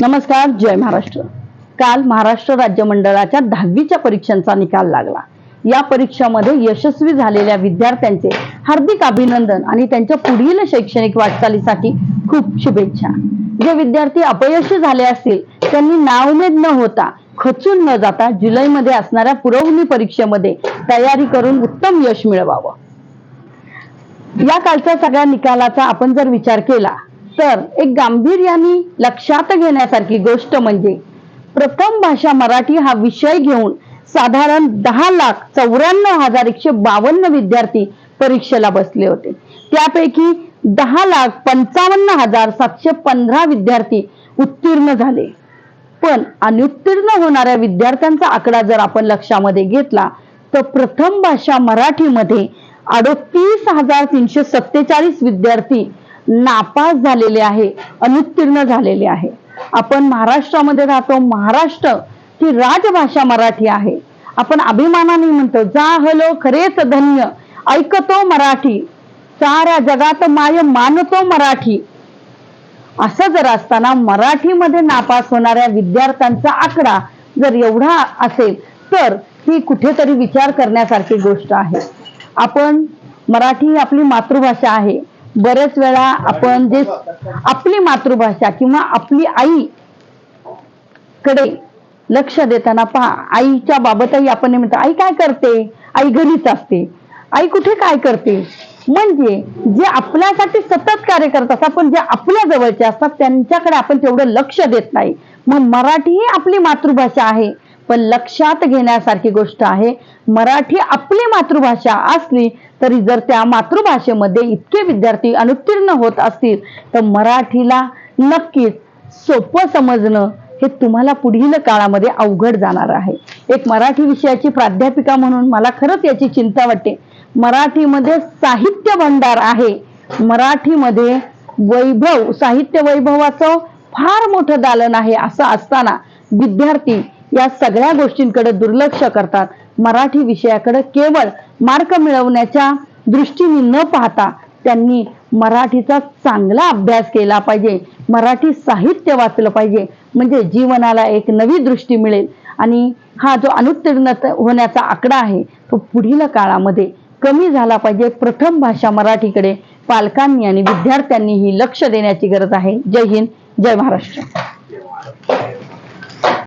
नमस्कार जय महाराष्ट्र. काल महाराष्ट्र राज्य मंडळाच्या दहावीच्या परीक्षांचा निकाल लागला. या परीक्षामध्ये यशस्वी झालेल्या विद्यार्थ्यांचे हार्दिक अभिनंदन आणि त्यांच्या पुढील शैक्षणिक वाटचालीसाठी खूप शुभेच्छा. जे विद्यार्थी अपयशी झाले असतील त्यांनी नाउमेद न होता खचून न जाता जुलैमध्ये असणाऱ्या पुरवणी परीक्षेमध्ये तयारी करून उत्तम यश मिळवावं. या कालच्या सगळ्या निकालाचा आपण जर विचार केला तर एक गांभीर्याने लक्षात घेण्यासारखी गोष्ट म्हणजे प्रथम भाषा मराठी हा विषय घेऊन साधारण दहा लाख चौऱ्याण्णव हजार एकशे बावन्न विद्यार्थी परीक्षेला बसले होते. त्यापैकी दहा लाख पंचावन्न हजार सातशे पंधरा विद्यार्थी उत्तीर्ण झाले. पण अनुत्तीर्ण होणाऱ्या विद्यार्थ्यांचा आकडा जर आपण लक्षामध्ये घेतला तर प्रथम भाषा मराठीमध्ये अडोतीस हजार तीनशे सत्तेचाळीस विद्यार्थी नापास झालेले आहे अनुत्तीर्ण झालेले आहे. आपण महाराष्ट्रामध्ये राहतो महाराष्ट्र ही राजभाषा मराठी आहे. आपण अभिमानाने म्हणतो जा हलो खरेच धन्य ऐकतो मराठी साऱ्या जगात माय मानतो मराठी. असं जर असताना मराठीमध्ये नापास होणाऱ्या विद्यार्थ्यांचा आकडा जर एवढा असेल तर ही कुठेतरी विचार करण्यासारखी गोष्ट आहे. आपण मराठी ही आपली मातृभाषा आहे. बरेच वेळा आपण जे आपली मातृभाषा किंवा आपली आई कडे लक्ष देताना पहा आईच्या बाबतही आपण म्हणतो आई काय करते? आई घरीच असते. आई कुठे काय करते? म्हणजे जे आपल्यासाठी सतत कार्य करत असतात पण जे आपल्या जवळचे असतात त्यांच्याकडे आपण तेवढं लक्ष देत नाही. मग मराठी ही आपली मातृभाषा आहे. पण लक्षात घेण्यासारखी गोष्ट आहे. मराठी आपली मातृभाषा असली तरी जर त्या मातृभाषेमध्ये इतके विद्यार्थी अनुत्तीर्ण होत असतील तर मराठीला नक्कीच सोपं समजणं हे तुम्हाला पुढील काळामध्ये अवघड जाणार आहे. एक मराठी विषयाची प्राध्यापिका म्हणून मला खरंच याची चिंता वाटते. मराठीमध्ये साहित्य भंडार आहे. मराठीमध्ये वैभव साहित्य वैभवाचं फार मोठं दालन आहे असं असताना विद्यार्थी या सगळ्या गोष्टींकडे दुर्लक्ष करतात. मराठी विषयाकडे केवळ मार्क मिळवण्याच्या दृष्टीने न पाहता त्यांनी मराठीचा चांगला अभ्यास केला पाहिजे. मराठी साहित्य वाचलं पाहिजे. म्हणजे जीवनाला एक नवी दृष्टी मिळेल. आणि हा जो अनुत्तीर्ण होण्याचा आकडा आहे तो पुढील काळामध्ये कमी झाला पाहिजे. प्रथम भाषा मराठीकडे पालकांनी आणि विद्यार्थ्यांनीही लक्ष देण्याची गरज आहे. जय हिंद जय महाराष्ट्र.